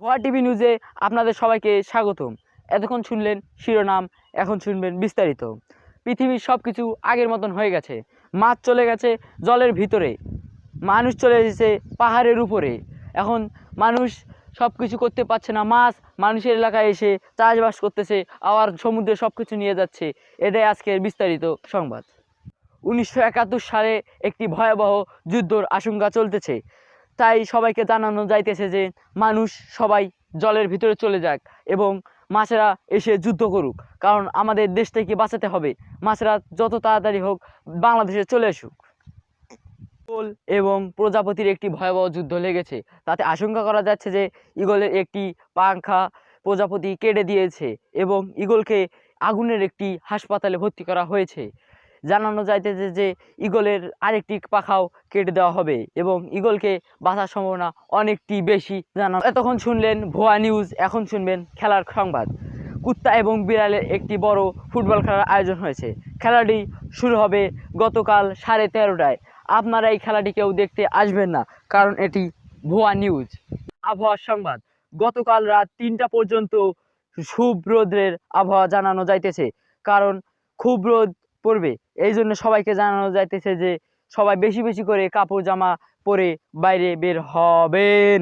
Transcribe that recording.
ভুয়া টিভি নিউজে আপনাদের সবাইকে স্বাগতম। এতক্ষণ শুনলেন শিরোনাম, এখন শুনবেন বিস্তারিত। পৃথিবীর সব কিছু আগের মতন হয়ে গেছে। মাছ চলে গেছে জলের ভিতরে। মানুষ চলে এসেছে পাহাড়ের উপরে। এখন মানুষ সব কিছু করতে পারছে না। মাছ মানুষের এলাকায় এসে চাষবাস করতেছে, আবার সমুদ্রে সব কিছু নিয়ে যাচ্ছে। এটাই আজকের বিস্তারিত সংবাদ। উনিশশো একাত্তর সালে একটি ভয়াবহ যুদ্ধর আশঙ্কা চলতেছে। তাই সবাইকে জানানো যাইতেছে যে মানুষ সবাই জলের ভিতরে চলে যাক এবং মাছেরা এসে যুদ্ধ করুক। কারণ আমাদের দেশটাকে বাঁচাতে হবে? মাছেরা যত তাড়াতাড়ি হোক বাংলাদেশে চলে আসুক। ইগল এবং প্রজাপতির একটি ভয়াবহ যুদ্ধ লেগেছে। তাতে আশঙ্কা করা যাচ্ছে যে ইগলের একটি পাংখা প্রজাপতি কেটে দিয়েছে এবং ইগলকে আগুনের একটি হাসপাতালে ভর্তি করা হয়েছে। জানানো যাইতেছে যে ইগলের আরেকটি পাখাও কেটে দেওয়া হবে এবং ইগলকে বাঁচার সম্ভাবনা অনেকটি বেশি জানানো এতক্ষণ শুনলেন ভুয়া নিউজ, এখন শুনবেন খেলার সংবাদ। কুত্তা এবং বিড়ালের একটি বড় ফুটবল খেলার আয়োজন হয়েছে। খেলাটি শুরু হবে গতকাল সাড়ে তেরোটায়। আপনারা এই খেলাটি কেউ দেখতে আসবেন না, কারণ এটি ভুয়া নিউজ। আবহাওয়ার সংবাদ, গতকাল রাত তিনটা পর্যন্ত শুভ রোদ্রের আবহাওয়া জানানো যাইতেছে, কারণ খুব রোদ পড়বে এই জন্য সবাইকে জানানো যাইতেছে যে, সবাই বেশি বেশি করে কাপড় জামা পরে বাইরে বের হবেন।